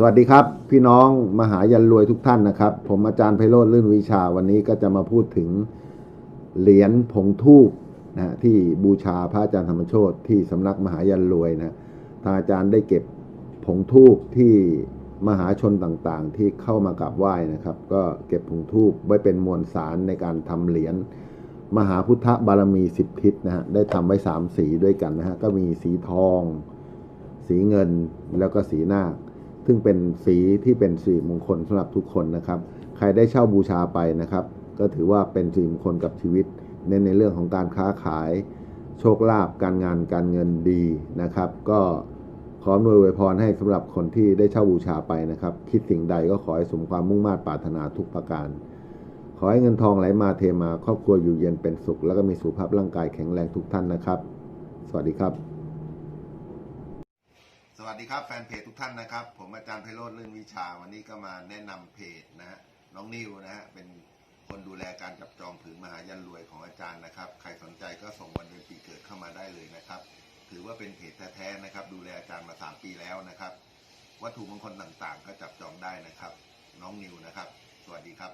สวัสดีครับ พี่น้องมหายันรวยทุกท่านนะครับ ผมอาจารย์ไพโรธลื่นวิชาวันนี้ก็จะมาพูดถึงเหรียญผงทูบนะฮะที่บูชาพระอาจารย์ธรรมโชตที่สำนักมหายันรวยนะทางอาจารย์ได้เก็บผงทูบที่มหาชนต่างๆ ที่เข้ามากราบไหว้นะครับ ก็เก็บผงทูบไว้เป็นมวลสารในการทำเหรียญมหาพุทธบารมีสิบทิศนะฮะได้ทำไว้สามสีด้วยกันนะฮะก็มีสีทอง สีเงินแล้วก็สีนาค ซึ่งเป็นสีที่เป็นสีมงคลสำหรับทุกคนนะครับ ใครได้เช่าบูชาไปนะครับ ก็ถือว่าเป็นสีมงคลกับชีวิต เน้นในเรื่องของการค้าขาย โชคลาภการงานการเงินดีนะครับ ก็ขออำนวยวยพรให้สำหรับคนที่ได้เช่าบูชาไปนะครับ คิดสิ่งใดก็ขอให้สมความมุ่งมา่ปรารถนาทุกประการ ขอให้เงินทองไหลมาเทมาครอบครัวอยู่เย็นเป็นสุข แล้วก็มีสุขภาพร่างกายแข็งแรงทุกท่านนะครับ สวัสดีครับ สวัสดีครับแฟนเพจทุกท่านนะครับ ผมอาจารย์ไพโรธลื่นวิชาวันนี้ก็มาแนะนำเพจนะฮะน้องนิวนะฮะเป็นคนดูแลการจับจองผืนมหายันรวยของอาจารย์นะครับ ใครสนใจก็ส่งวันเดือนปีเกิดเข้ามาได้เลยนะครับ ถือว่าเป็นเพจแท้ๆนะครับ ดูแลอาจารย์มา 3 ปีแล้วนะครับ วัตถุมงคลต่างๆ ก็จับจองได้นะครับ น้องนิวนะครับ สวัสดีครับ